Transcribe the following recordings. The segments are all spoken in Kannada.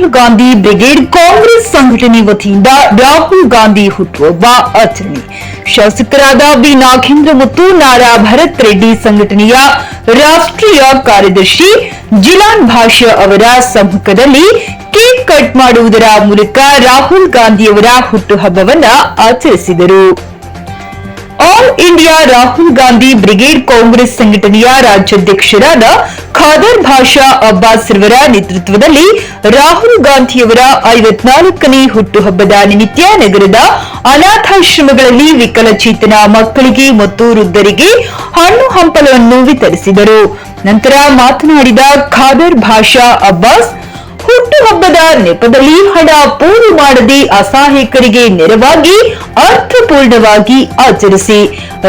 ಗಾಂಧಿ ಬ್ರಿಗೇಡ್ ಕಾಂಗ್ರೆಸ್ ಸಂಘಟನೆ ವತಿಯಿಂದ ರಾಹುಲ್ ಗಾಂಧಿ ಹುಟ್ಟುಹಬ್ಬ ಆಚರಣೆ. ಶಾಸಕರಾದ ಬಿ ನಾಗೇಂದ್ರ ಮತ್ತು ನಾರಾ ಭರತ್ ರೆಡ್ಡಿ ಸಂಘಟನೆಯ ರಾಷ್ಟ್ರೀಯ ಕಾರ್ಯದರ್ಶಿ ಜಿಲಾನ್ ಭಾಷ್ಯ ಅವರ ಸಮ್ಮುಖದಲ್ಲಿ ಕೇಕ್ ಕಟ್ ಮಾಡುವುದರ ಮೂಲಕ ರಾಹುಲ್ ಗಾಂಧಿಯವರ ಹುಟ್ಟುಹಬ್ಬವನ್ನ ಆಚರಿಸಿದರು. All India Rahul Gandhi brigade Congress ಸಂಘಟನೆಯ ರಾಜ್ಯಾಧ್ಯಕ್ಷರಾದ ಖಾದರ್ ಭಾಷಾ ಅಬ್ಬಾಸ್ ರವರ ನೇತೃತ್ವದಲ್ಲಿ ರಾಹುಲ್ ಗಾಂಧಿಯವರ ಐವತ್ನಾಲ್ಕನೇ ಹುಟ್ಟುಹಬ್ಬದ ನಿಮಿತ್ತ ನಗರದ ಅನಾಥಾಶ್ರಮಗಳಲ್ಲಿ ವಿಕಲಚೇತನ ಮಕ್ಕಳಿಗೆ ಮತ್ತು ವೃದ್ಧರಿಗೆ ಹಣ್ಣು ಹಂಪಲವನ್ನು ವಿತರಿಸಿದರು. ನಂತರ ಮಾತನಾಡಿದ ಖಾದರ್ ಭಾಷಾ ಅಬ್ಬಾಸ್ ಹುಟ್ಟುಹಬ್ಬದ ನೆಪದಲ್ಲಿ ಹಣ ಪೂರು ಮಾಡದೆ ಅಸಹಾಯಕರಿಗೆ ನೆರವಾಗಿ ಅರ್ಥಪೂರ್ಣವಾಗಿ ಆಚರಿಸಿ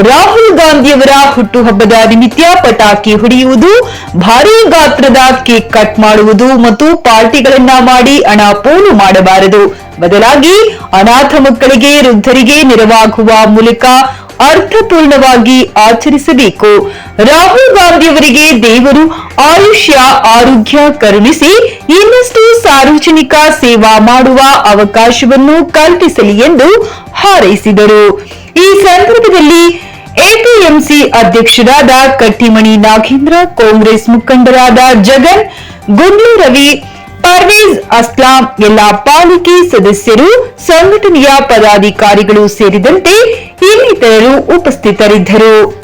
ರಾಹುಲ್ ಗಾಂಧಿಯವರ ಹುಟ್ಟುಹಬ್ಬದ ನಿಮಿತ್ತ ಪಟಾಕಿ ಹೊಡೆಯುವುದು, ಭಾರೀ ಗಾತ್ರದ ಕೇಕ್ ಕಟ್ ಮಾಡುವುದು ಮತ್ತು ಪಾರ್ಟಿಗಳನ್ನ ಮಾಡಿ ಹಣ ಪೋಲು ಮಾಡಬಾರದು. ಬದಲಾಗಿ ಅನಾಥ ಮಕ್ಕಳಿಗೆ, ವೃದ್ಧರಿಗೆ ನೆರವಾಗುವ ಮೂಲಕ ಅರ್ಥಪೂರ್ಣವಾಗಿ ಆಚರಿಸಬೇಕು. ರಾಹುಲ್ ಗಾಂಧಿಯವರಿಗೆ ದೇವರು ಆಯುಷ್ಯ, ಆರೋಗ್ಯ ಕರುಣಿಸಿ ಸಾರ್ವಜನಿಕ ಸೇವಾ ಮಾಡುವ ಅವಕಾಶವನ್ನು ಕಲ್ಪಿಸಲಿ ಎಂದು ಹಾರೈಸಿದರು. ಈ ಸಂದರ್ಭದಲ್ಲಿ ಎಪಿಎಂಸಿ ಅಧ್ಯಕ್ಷರಾದ ಕಟ್ಟಿಮಣಿ ನಾಗೇಂದ್ರ, ಕಾಂಗ್ರೆಸ್ ಮುಖಂಡರಾದ ಜಗನ್, ಗುಂಡ್ಲು ರವಿ, ಪರ್ವೇಜ್ ಅಸ್ಲಾಂ ಎಲ್ಲಾ ಪಾಲಿಕೆ ಸದಸ್ಯರು, ಸಂಘಟನೆಯ ಪದಾಧಿಕಾರಿಗಳು ಸೇರಿದಂತೆ ಇನ್ನಿತರರು ಉಪಸ್ಥಿತರಿದ್ದರು.